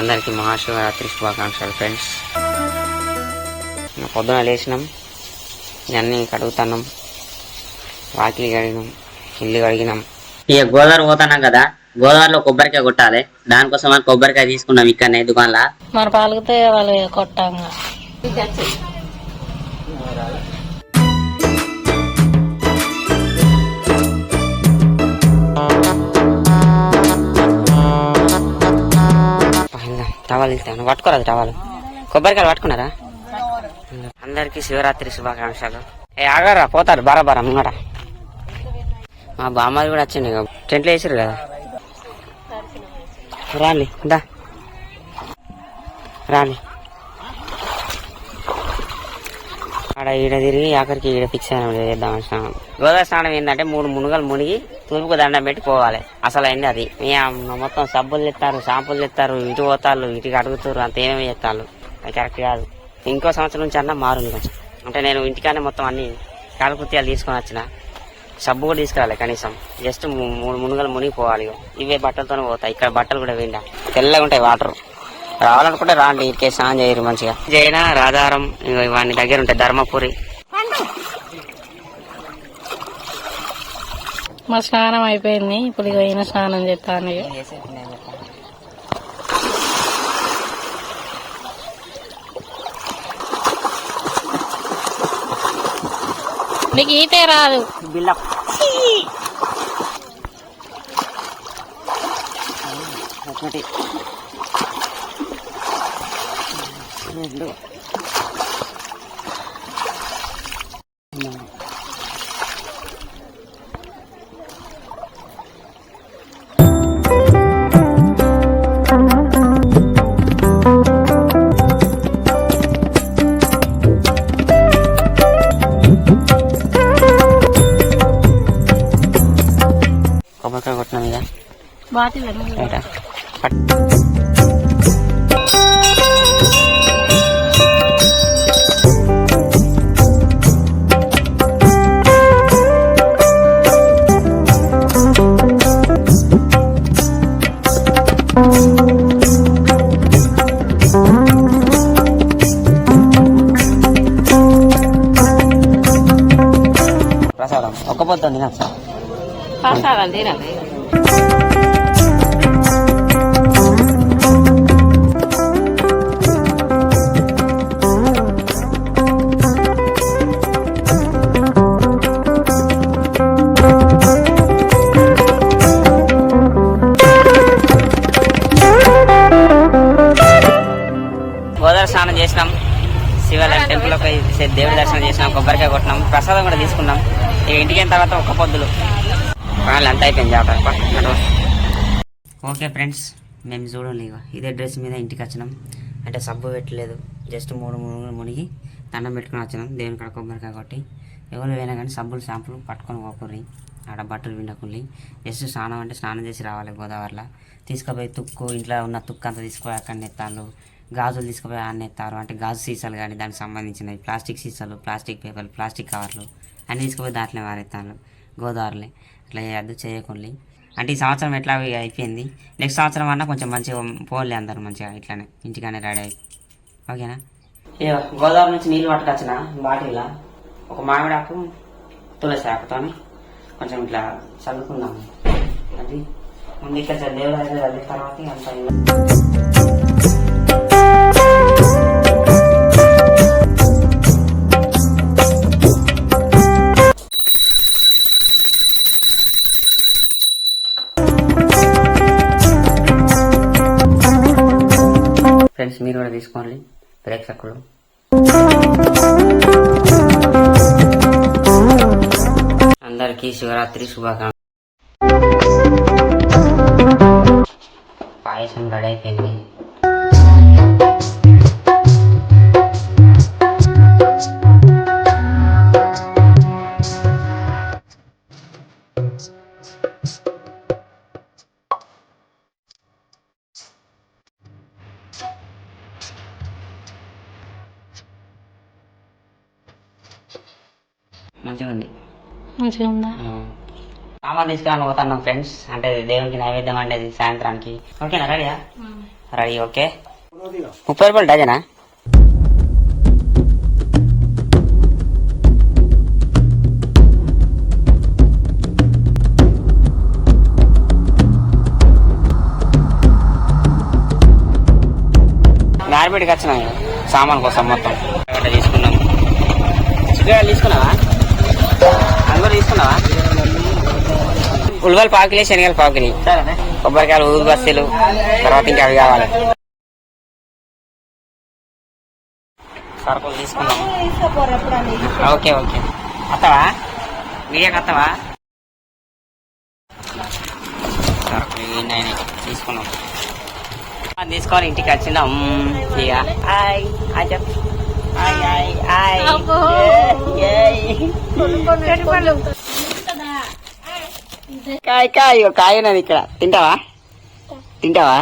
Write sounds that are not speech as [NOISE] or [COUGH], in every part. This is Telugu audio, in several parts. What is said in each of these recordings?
అందరికీ మహాశివరాత్రి శుభాకాంక్షలు ఫ్రెండ్స్ పొద్దున లేచినాం ఇవన్నీ కడుగుతున్నాం వాకిలి కడిగినాం ఇల్లు కడిగినాం. ఇక గోదావరి పోతున్నాం కదా గోదావరిలో కొబ్బరికాయ కొట్టాలి. దానికోసం కొబ్బరికాయ తీసుకున్నాం ఇక్కడనే దుకాణంలో. మరి పాల్గితే వాళ్ళు కొట్టాంగా టవాలు ఇస్తాను పట్టుకోరాదు టవల్ కొబ్బరికాయలు పట్టుకున్నారా? అందరికీ శివరాత్రి శుభాకాంక్షలు. ఏ ఆగారా పోతారు బారా బారా ముంగట. మా బామ్మది కూడా వచ్చింది ఇక. టెంట్లు వేసారు కదా. రాలి దా. రాలి. ఆడ ఈడ తిరిగి ఆఖరికి ఈడ ఫిక్స్ అయినా చేద్దాం స్నానం. గోదావరి స్నానం ఏంటంటే మూడు మునుగలు మునిగి తూర్పుకు దండం పెట్టి పోవాలి అసలు అయింది అది. మీ మొత్తం సబ్బులు ఇస్తారు షాంపులు ఇస్తారు ఇటు పోతారు ఇటుకి అడుగుతారు అంత ఏమేమి చేస్తారు అది కరెక్ట్ కాదు. ఇంకో సంవత్సరం నుంచి అన్నా మారుంది కొంచెం. అంటే నేను ఇంటికానే మొత్తం అన్ని కాలకృత్యాలు తీసుకొని వచ్చిన. సబ్బు కూడా తీసుకురాలి కనీసం. జస్ట్ మూ- మూడు మునుగలు మునిగిపోవాలి ఇవే బట్టలతోనే పోతాయి. ఇక్కడ బట్టలు కూడా వేయండి. తెల్లగా ఉంటాయి వాటర్. రావాలనుకుంటే రాండి ఇటుకే స్నానం చేయరు మంచిగా. జైన రాధారం ఇగో ఇవన్నీ దగ్గర ఉంటాయి. ధర్మపురి. మా స్నానం అయిపోయింది. ఇప్పుడు ఇక ఈయన స్నానం చేస్తాను. నీకు ఈతే రాదు. ఒకటి. రెండు. కొట్టినాం ఇక. బాటి bandera. ¿eh? పనులు అయిపోయింది జాతర ఓకే ఫ్రెండ్స్ మేము చూడండి ఇక ఇదే డ్రెస్ మీద ఇంటికి వచ్చినాం. అంటే సబ్బు పెట్టలేదు. జస్ట్ మూడు మూడు మునిగి దండం పెట్టుకుని వచ్చినాం. దేవుని కాడ కొబ్బరికాయ కొట్టి. ఎవరు పోయినా కానీ సబ్బులు షాంపులు పట్టుకొని పోకుర్రి. ఆడ బట్టలు పిండకుల్లి. జస్ట్ స్నానం అంటే స్నానం చేసి రావాలి గోదావరిలో. తీసుకుపోయి తుక్కు ఇంట్లో ఉన్న తుక్కు అంతా తీసుకుపోయి అక్కడ నెత్తాను గాజులు తీసుకుపోయి ఆడ నెత్తారు. అంటే గాజు సీసాలు కానీ దానికి సంబంధించినవి. ప్లాస్టిక్ సీసాలు ప్లాస్టిక్ పేపర్లు ప్లాస్టిక్ కవర్లు అన్నీ తీసుకుపోయి దాంట్లో వారెత్తాను గోదావరిలో. అట్లా చేయొద్దు చేయకుండా అంటే ఈ సంవత్సరం ఎట్లా అయిపోయింది? నెక్స్ట్ సంవత్సరం అన్నా కొంచెం మంచిగా పోలే అందరు మంచిగా ఇట్లానే ఇంటికానే రెడీ అయి. ఓకేనా? గోదావరి నుంచి నీళ్ళు పట్టుకొచ్చిన బాటిల్? ఒక మామిడాకు తులసి ఆకుతో కొంచెం ఇట్లా చల్లుకుందాం అది. ముందు ఇక్కడ దేవుడు తర్వాత అంతా మీరు కూడా తీసుకోండి ప్రేక్షకులు. అందరికీ శివరాత్రి శుభాకాంక్ష పాయసం రెడీ అయిపోయింది. తీసుకురాని పోతున్నాం ఫ్రెండ్స్ అంటే దేవునికి నైవేద్యం అనేది సాయంత్రానికి. ఓకేనా రెడీయా రెడీ ఓకే ముప్పై రూపాయలు డజనా? మార్కెట్కి వచ్చినాం సామాన్ కోసం మొత్తం. తీసుకున్నాం చిక్కుడు తీసుకున్నావా? అది కూడా తీసుకున్నావా? ఉల్లిపాయలు పాకిలి శనగలు పాకిలి కొబ్బరికాయలు ఊదు బస్తీలు తర్వాత ఇంకా అవి కావాలి. సరుకులు తీసుకున్నాం ఓకే ఓకే. వస్తావా మీడియాకి వస్తావా సరుకులు అయినాయి తీసుకున్నాం తీసుకొని ఇంటికి వచ్చిందాం? ఇక హాయ్. హాయ్ చెప్పు. Hi hi hi. కాయ కాయ ఇగో కాయ ఉన్నది ఇక్కడ. తింటావా? తింటావా?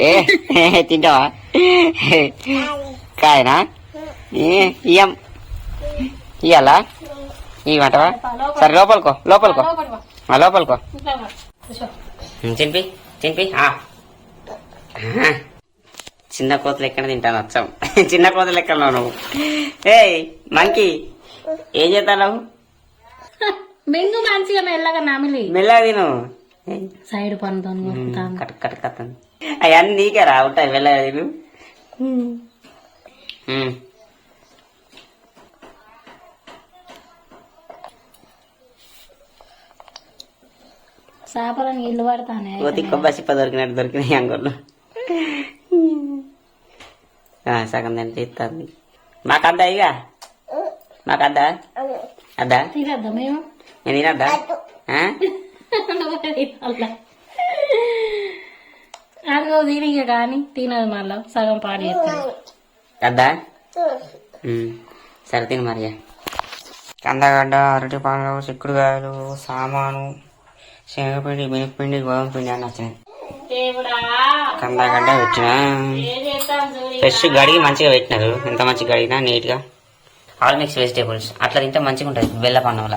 ఏ? తింటావా? కాయనా? ఇయ్యం. ఇయ్యాలా? ఇవ్వమంటావా సరే లోపలికో లోపలికో. ఆ, లోపలికో. ఉమ్, తినిపి తినిపి. చిన్న కోతలు ఎక్కడ తింటాను వచ్చాం చిన్న కోతలు ఎక్కడ నువ్వు. ఏయ్ మంకి ఏం చేస్తావు బెంగు మంచిగా మెల్లగా నమిలి. మెల్లగా తిను. సైడ్ పనుతో ఉమ్, కట్ కట్ కట్ అవన్నీ నీకే రా ఉంటాయి మెల్లగా తిను. చేపల నీళ్ళు పడతానే. పోతే కొబ్బరి చిప్ప దొరికినట్టు దొరికినాయి అంగోళ్ళు. ఆ, సగం తింటే ఇస్తుంది మాకద్దా ఇక? మాకద్దా అద్దా తినద్దా మేము? నేను తినద్దా? అదిగో తినిక కానీ తినదు మళ్ళా సగం పాడు అద్దా ఉమ్, సరే తిను మరి కందగడ్డ అరటిపండ్లు చిక్కుడుకాయలు సామాను శనగపిండి మినపిండి గోధుమ పిండి అని వచ్చినాయి కందగడ్డ పెట్టిన? ఫ్రెష్ గడిగి మంచిగా పెట్టినారు. ఎంత మంచిగా గడిగినా నీట్గా ఆల్ మిక్స్ వెజిటేబుల్స్ అట్లా తింటే మంచిగా ఉంటది బెల్ల పండు వల్ల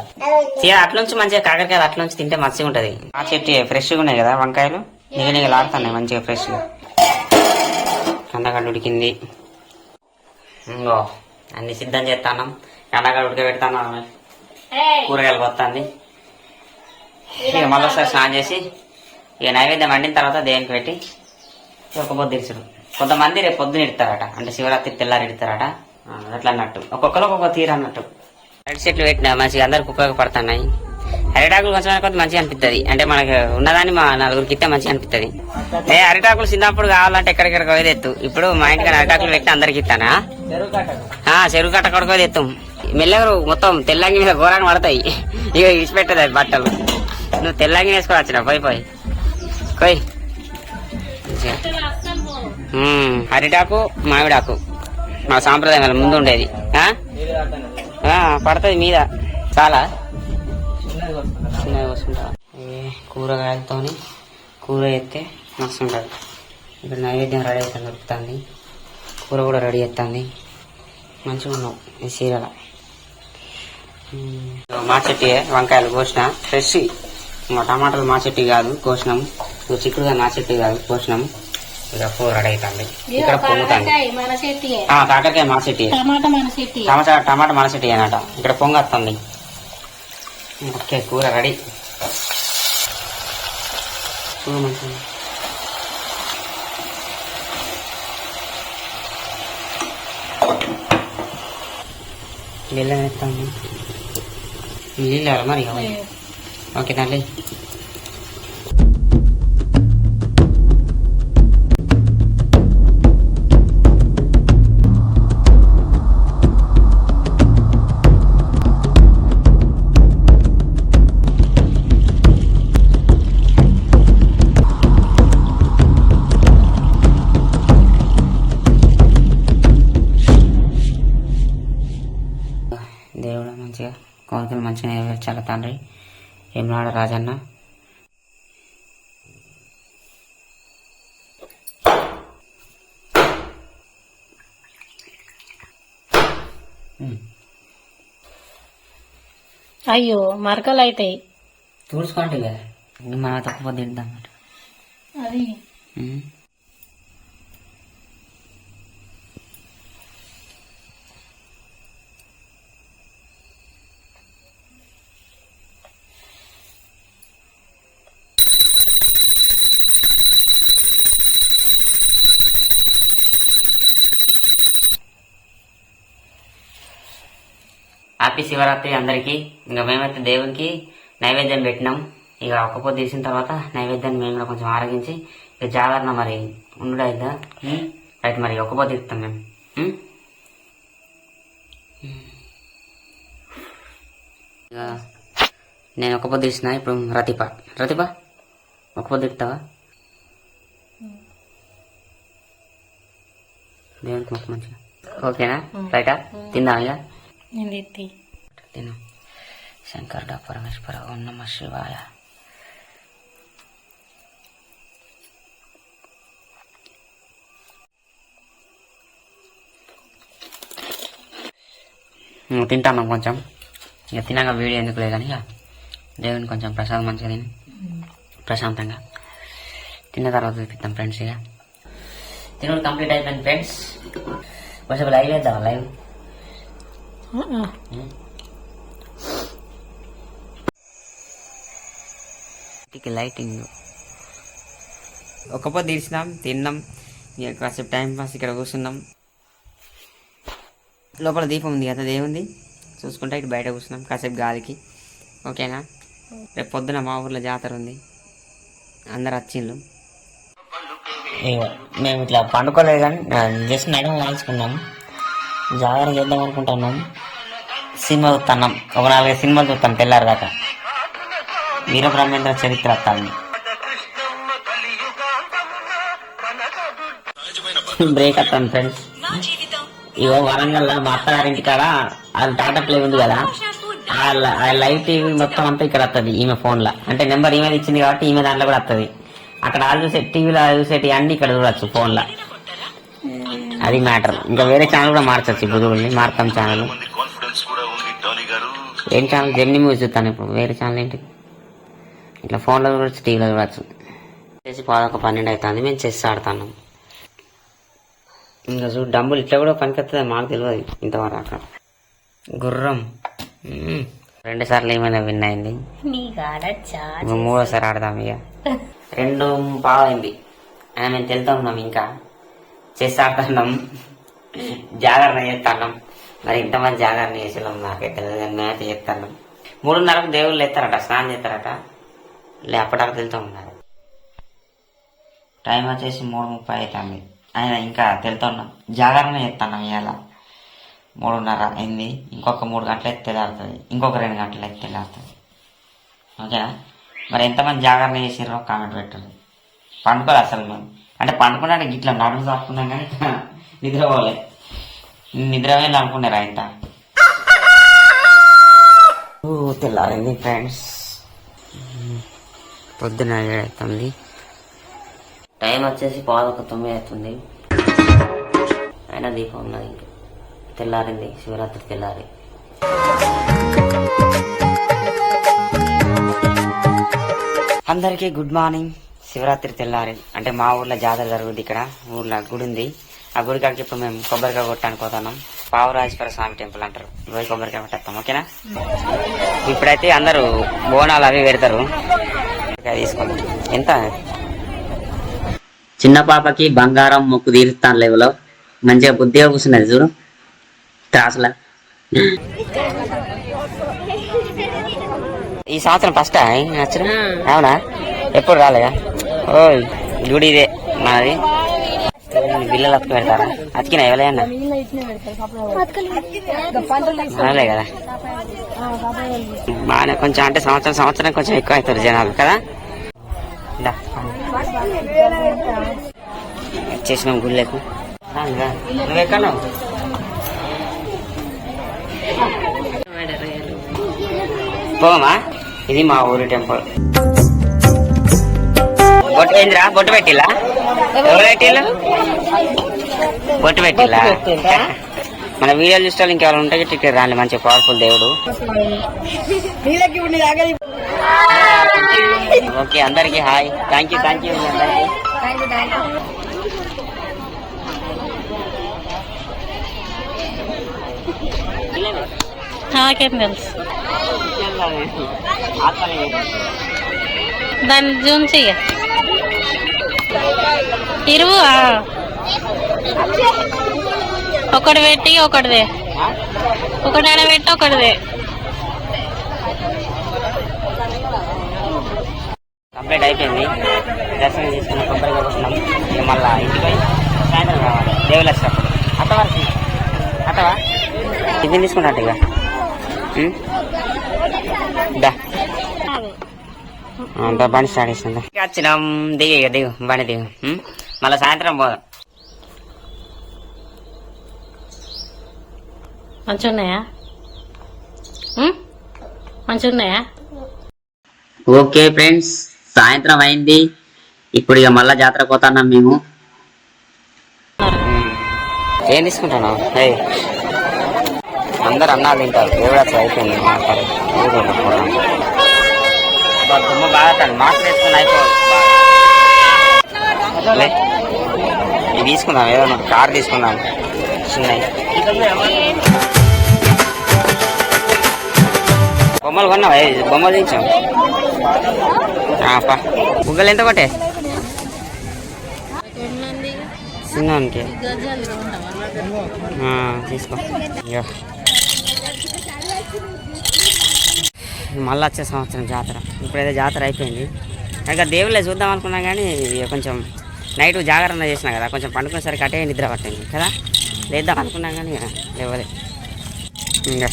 తీరా అట్లా నుంచి మంచిగా కాకరకాయలు అట్లా నుంచి తింటే మంచిగా ఉంటది ఆ చెట్టు ఫ్రెష్గా ఉన్నాయి కదా వంకాయలు? నిగ నిగలాడుతున్నాయి మంచిగా ఫ్రెష్గా కందగడ్డ ఉడికింది. ఇంకో అన్ని సిద్ధం చేస్తాను కందగడ్డ ఉడకబెడతాను కూరగాయలు వస్తుంది ఇక మళ్ళీ ఒకసారి స్నానం చేసి ఇక నైవేద్యం వండిన తర్వాత దేవునికి పెట్టి ఒక పొద్దు ఇడుచుడు కొంతమంది రేపు పొద్దున ఇడతారట. అంటే శివరాత్రి తెల్లారి ఇడతారట. అట్లా అన్నట్టు. ఒక్కొక్కరు ఒక్కొక్క తీరు అన్నట్టు. అరటి చెట్లు పెట్టిన మంచిగా అందరికి ఉపయోగపడుతున్నాయి. అరిటాకులు కొంచెం కొద్ది మంచిగా అనిపిస్తుంది అంటే మనకు ఉన్నదాన్ని మా నలుగురికి ఇస్తే మంచిగా అనిపిస్తుంది ఏ అరిటాకులు చిన్నప్పుడు కావాలంటే ఎక్కడికెక్కడ పోయేది ఎత్తు. ఇప్పుడు మా ఇంటికి అరిటాకులు పెట్టి అందరికి ఇస్తానా? ఆ, చెరువు కట్ట కొడుకో తెత్తాం మెల్లగా మొత్తం తెల్లంగి మీద ఘోరంగా పడతాయి. ఇక ఇచ్చిపెట్టదు అది బట్టలు. నువ్వు తెల్లంగి వేసుకొని వచ్చిన పోయి పోయి. పోయి. అరిటాకు మామిడాకు. మా సాంప్రదాయం వల్ల ముందు ఉండేది. పడుతుంది మీద. చాలా. చిన్నది వస్తుంటా కూరగాయలతోని కూర ఎత్తే మస్తు ఉంటుంది ఇక్కడ నైవేద్యం రెడీ అవుతుంది దొరుకుతుంది. కూర కూడా రెడీ అవుతుంది మంచిగా ఉన్నావు ఈ చీరల. మా చెట్టు వంకాయలు కోసిన. ఫ్రెష్. టమాటాలు మా చెట్టు కాదు కోసినాం చిక్కుడుగా నా చెట్టు కాదు కోసినాం ఇక కూర రెడీ అవుతుంది ఇక్కడ పొంగుతుంది మన చెట్టు ఆ, కాకరకాయ మా చెట్టు టమాటా మన చెట్టు టమాటా టమాటా మన చెట్టు అనట ఇక్కడ పొంగ వస్తుంది. ఓకే కూర రెడీ. మంచిగా బెల్లం వేస్తాను నీళ్ళు మరి? ఓకే తల్లి మంచిగా నెరవేర్చాలి తండ్రి. ఏమనాడ రాజన్న? అయ్యో మరకలు అవుతాయి చూసుకోండి ఇక. మనం తక్కువ తింటాం. అది. హ్యాపీ శివరాత్రి అందరికీ. ఇంకా మేమైతే దేవునికి నైవేద్యం పెట్టినాం. ఇక ఒక్క పొద్దు తీసిన తర్వాత నైవేద్యాన్ని మేము కూడా కొంచెం ఆరగించి ఇక జాగరణ మరి ఉండు అయిద్దా? రైట్ మరి ఒక్క పొద్దు ఇస్తాం మేము. నేను ఒక పొద్దు ఇచ్చిన ఇప్పుడు రతిప. రతిప ఒక పొద్దు ఇస్తావా దేవునికి మంచిగా. ఓకేనా? రైటా? తిందా ఇక. నేను ఎత్తి తిను శంకరుడ పరమేశ్వర ఓం నమ శివాయ ఉమ్, తింటాను కొంచెం ఇక తినాక వీడియో ఎందుకు లేదు కానీ ఇక దేవుని కొంచెం ప్రసాదం మంచిగా తిని ప్రశాంతంగా తిన్న తర్వాత చూపిస్తాం ఫ్రెండ్స్ ఇక తినుడు కంప్లీట్ అయిపోయింది ఫ్రెండ్స్ కొంచెం లైవ్ వేద్దాం లైవ్ ఇంటికి లైటింగ్. ఒక పొద్దు తీసినాం తిన్నాం ఇక కాసేపు టైం పాస్ ఇక్కడ కూర్చున్నాం. లోపల దీపం ఉంది కదా దేవుంది. చూసుకుంటే ఇటు బయట కూర్చున్నాం కాసేపు గాలికి. ఓకేనా? రేపు పొద్దున మా ఊర్లో జాతర ఉంది. అందరు వచ్చిండ్రు. ఇగో మేము ఇట్లా పండుకోలేదు కానీ జస్ట్ నడుము వాల్చుకున్నాం జాతర చేద్దాం అనుకుంటున్నాం. సినిమా చూస్తున్నాం. ఒక నాలుగైదు సినిమాలు చూస్తాం తెల్లారి దాకా. వీరబ్రహ్మేంద్ర చరిత్ర వస్తాను బ్రేక్ వస్తాను ఫ్రెండ్స్ ఇగో వరంగల్ మా అత్తగారింటి కాడ అది టాటా ప్లే ఉంది కదా. ఆ లైవ్ టీవీ మొత్తం అంతా ఇక్కడ వస్తుంది ఈమె ఫోన్లో. అంటే నెంబర్ ఈమె ఇచ్చింది కాబట్టి ఈమె దాంట్లో కూడా వస్తుంది అక్కడ వాళ్ళు చూసే టీవీలో చూసేటి అన్ని ఇక్కడ చూడొచ్చు ఫోన్లో. అది మ్యాటర్ ఇంకా వేరే ఛానల్ కూడా మార్చచ్చు ఇప్పుడు చూడండి. మార్తాం ఛానల్ ఏం ఛానల్ జెమిని మూవీస్ చూస్తాను ఇప్పుడు. వేరే ఛానల్ ఏంటి? ఇట్లా ఫోన్లో చూడొచ్చు టీవీలో చూడొచ్చు చేసి పాదొక పన్నెండు అవుతుంది మేము చెస్ ఆడుతున్నాం. ఇంకా చూడు డబ్బులు ఇట్లా కూడా పనికొస్తుంది మాకు తెలియదు ఇంతవరకు. అక్కడ గుర్రం రెండు సార్లు ఏమైనా విన్ అయింది. మూడోసారి ఆడదాం ఇక. రెండు బాగైంది అయినా మేము తెలుతా ఉన్నాం ఇంకా. చెస్ ఆడుతున్నాం. జాగరణ చేస్తున్నాం. మరి ఇంతమంది జాగరణ చేసినాం నాకైతే తెలియదు కానీ చేస్తున్నాం. మూడున్నరకు దేవుళ్ళు ఎత్తారట స్నానం చేస్తారట. లేపడానికి అప్పటిదాకా తెలుతూ ఉన్నారు. టైం వచ్చేసి మూడు ముప్పై అవుతుంది ఆయన ఇంకా తెలుతూ జాగరణ చేస్తున్నాం ఇవాళ మూడున్నర అయింది. ఇంకొక మూడు గంటలు తెల్లారుతుంది. ఇంకొక రెండు గంటలు అయితే తెల్లారుతుంది. ఓకేనా? మరి ఎంతమంది జాగరణ చేసారో కామెంట్ పెట్టండి. పండుకోవాలి అసలు మేము అంటే పండుకున్నాక ఇట్లా నడుము చాపుకున్నాం కానీ [LAUGHS] నిద్రపోలే. నిద్రపోయింది అనుకున్నారా ఇంత? ఓ, తెల్లారింది ఫ్రెండ్స్. పొద్దున అవుతుంది. టైం వచ్చేసి పాదొక తొమ్మిది అవుతుంది. అయినా దీపం ఉన్నది ఇంకా. తెల్లారింది శివరాత్రి తెల్లారి. అందరికీ గుడ్ మార్నింగ్. శివరాత్రి తెల్లారి. అంటే మా ఊర్లో జాతర జరుగుద్ది ఇక్కడ. ఊర్లో గుడి ఉంది. ఆ గుడి కాడికి ఇప్పుడు మేము కొబ్బరికాయ కొట్టడానికి పోతున్నాం. పావురాజేశ్వర స్వామి టెంపుల్ అంటారు. పోయి కొబ్బరికాయ కొట్టేస్తాం. ఓకేనా? ఇప్పుడైతే అందరూ బోనాలు అవి పెడతారు. తీసుకోండి ఎంత? చిన్న పాపకి బంగారం మొక్కు తీరుస్తాను లేవులో మంచిగా బుద్ధిగా కూర్చున్నది చూడు. త్రాసులా. ఈ సంవత్సరం ఫస్ట్ నచ్చడం అవునా? ఎప్పుడు రాలేదా? ఓయ్ గుడి ఇదే మాది బిల్లలు అతుకు పెడతారా? అతికినా ఎవరైనా మనలే కదా. బాగానే కొంచెం అంటే సంవత్సరం సంవత్సరం కొంచెం ఎక్కువ అవుతారు జనాలు కదా? చేసినాం వచ్చేసినాం గుళ్ళకు. ఎక్కడ పోమా ఇది మా ఊరి టెంపుల్. బొట్టు ఏందిరా? బొట్టు పెట్టిలా పెట్టిలా? మన వీడియోలు చూస్తే ఇంకెవరు ఉంటే ఇక్కడ రాండి మంచి పవర్ఫుల్ దేవుడు. ఓకే అందరికి hi. Thank you thank you అందరికి. నాకేం తెలుసు దాన్ని జూమ్ చెయ్య. ఇరువు ఒకటి పెట్టి ఒకటిదే ఒకటి ఆడ పెట్టి ఒకటిదే కంప్లీట్ అయిపోయింది. దర్శనం చేసుకున్న కొబ్బరిగా కూర్చున్నాం ఇక మళ్ళా ఇంటిపై సాయంత్రం రావాలి. దేవుళ్ళు వచ్చినప్పుడు అత్తవా అత్తవా? టిఫిన్ తీసుకున్నట్టు ఇక. దా. బండి స్టార్ట్ చేసిందా? వచ్చినాం దిగు ఇక దిగు బండి దిగు? మళ్ళా సాయంత్రం పోదాం. మంచిగా ఉన్నాయా ఉం? మంచిగా ఉన్నాయా ఓకే ఫ్రెండ్స్ సాయంత్రం అయింది. ఇప్పుడు ఇక మళ్ళా జాతర పోతున్నాం మేము. ఏం తీసుకుంటున్నావు? అందరు అన్నాలు తింటారు. దేవుడు అసలు అయిపోయింది మాట్లాడు దుమ్ము బాగా తాను మాస్క్ వేసుకుని అయిపోవాలి ఇది తీసుకుందాం ఏదో కార్ తీసుకుందాం చిన్నవి బొమ్మలు కొన్నావా బొమ్మలు తీసాం పా బుగ్గలు ఎంత కొట్టే చిన్నకి తీసుకో మళ్ళీ వచ్చే సంవత్సరం జాతర. ఇప్పుడైతే జాతర అయిపోయింది. ఇంకా దేవుళ్ళే చూద్దాం అనుకున్నా కానీ ఇక కొంచెం నైట్ జాగరణ చేసినా కదా కొంచెం పండుకునేసరికి అటే నిద్ర పట్టింది. కదా? లేద్దాం అనుకున్నాం కానీ ఇక లేవలే. ఇంకా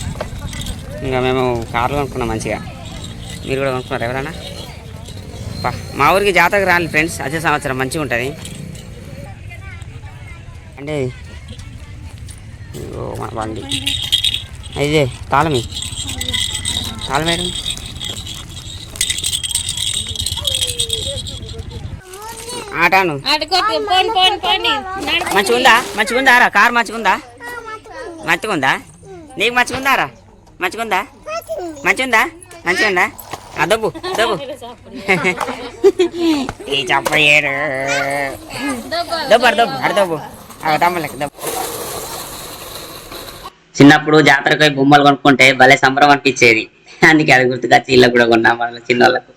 ఇంకా మేము కార్లో అనుకున్నాం మంచిగా. మీరు కూడా కొనుక్కున్నారు ఎవరైనా మా ఊరికి జాతరకు రాలి ఫ్రెండ్స్. వచ్చే సంవత్సరం మంచిగా ఉంటుంది. అంటే బండి. అయితే తాళమి. తాళం మేడం. ఆటాను. పోండి పోండి పోండి మంచిగా ఉందా మంచిగా ఉందా రా కారు మంచిగా ఉందా మంచిగా ఉందా నీకు మంచిగా ఉందా రా? మంచిగా ఉందా మంచిగా ఉందా మంచిగా ఉందా ఆ దబ్బు ఈ చెప్పయ్యాడు దబ్బు అర దబ్బు అర దబ్బు. ఆ తమ్మలకి దబ్బు. చిన్నప్పుడు జాతరకు పోయి బొమ్మలు కొనుక్కుంటే భలే సంబరం అనిపించేది. అందుకే అది గుర్తుకొచ్చి ఇళ్ళకు కూడా కొన్నాం వాళ్ళ చిన్నోళ్ళకు.